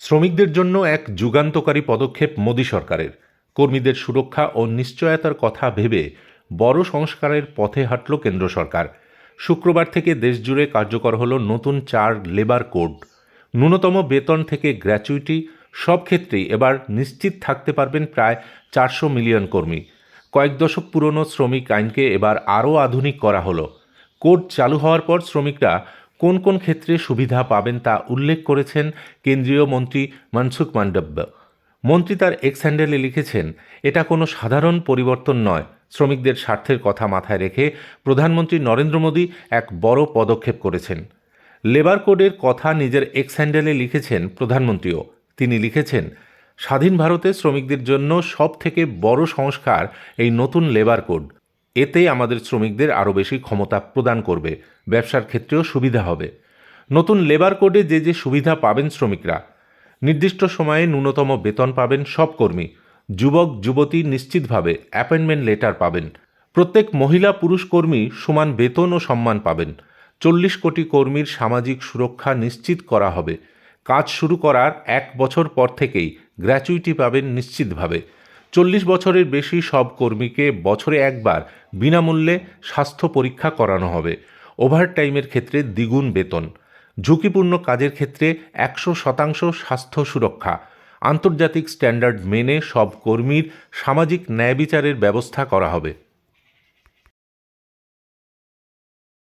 শ্রমিকদের জন্য এক যুগান্তকারী পদক্ষেপ মোদী সরকারের। কর্মীদের সুরক্ষা ও নিশ্চয়তার কথা ভেবে বড় সংস্কারের পথে হাঁটল কেন্দ্র সরকার। শুক্রবার থেকে দেশজুড়ে কার্যকর হল নতুন চার লেবার কোড। ন্যূনতম বেতন থেকে গ্র্যাচুইটি সব ক্ষেত্রেই এবার নিশ্চিত থাকতে পারবেন প্রায় চারশো মিলিয়ন কর্মী। কয়েক দশক পুরনো শ্রমিক আইনকে এবার আরও আধুনিক করা হলো। কোড চালু হওয়ার পর শ্রমিকরা কোন কোন ক্ষেত্রে সুবিধা পাবেন তা উল্লেখ করেছেন কেন্দ্রীয় মন্ত্রী মনসুখ মান্ডব্য। মন্ত্রী তার এক্স হ্যান্ডেলে লিখেছেন, এটা কোনো সাধারণ পরিবর্তন নয়। শ্রমিকদের স্বার্থের কথা মাথায় রেখে প্রধানমন্ত্রী নরেন্দ্র মোদী এক বড় পদক্ষেপ করেছেন। লেবার কোডের কথা নিজের এক্স হ্যান্ডেলে লিখেছেন প্রধানমন্ত্রীও। তিনি লিখেছেন, স্বাধীন ভারতে শ্রমিকদের জন্য সব থেকে বড় সংস্কার এই নতুন লেবার কোড। এতে আমাদের শ্রমিকদের আরও বেশি ক্ষমতা প্রদান করবে, ব্যবসার ক্ষেত্রেও সুবিধা হবে। নতুন লেবার কোডে যে যে সুবিধা পাবেন শ্রমিকরা, নির্দিষ্ট সময়ে ন্যূনতম বেতন পাবেন সব কর্মী, যুবক, যুবতী নিশ্চিতভাবে অ্যাপয়েন্টমেন্ট লেটার পাবেন। প্রত্যেক মহিলা পুরুষ কর্মী সমান বেতন ও সম্মান পাবেন। চল্লিশ কোটি কর্মীর সামাজিক সুরক্ষা নিশ্চিত করা হবে। কাজ শুরু করার এক বছর পর থেকেই গ্র্যাচুইটি পাবেন নিশ্চিতভাবে। চল্লিশ বছরের বেশি সব কর্মীকে বছরে একবার বিনামূল্যে স্বাস্থ্য পরীক্ষা করানো হবে। ওভারটাইমের ক্ষেত্রে দ্বিগুণ বেতন। ঝুঁকিপূর্ণ কাজের ক্ষেত্রে একশো শতাংশ স্বাস্থ্য সুরক্ষা। আন্তর্জাতিক স্ট্যান্ডার্ড মেনে সব কর্মীর সামাজিক ন্যায় বিচারের ব্যবস্থা করা হবে।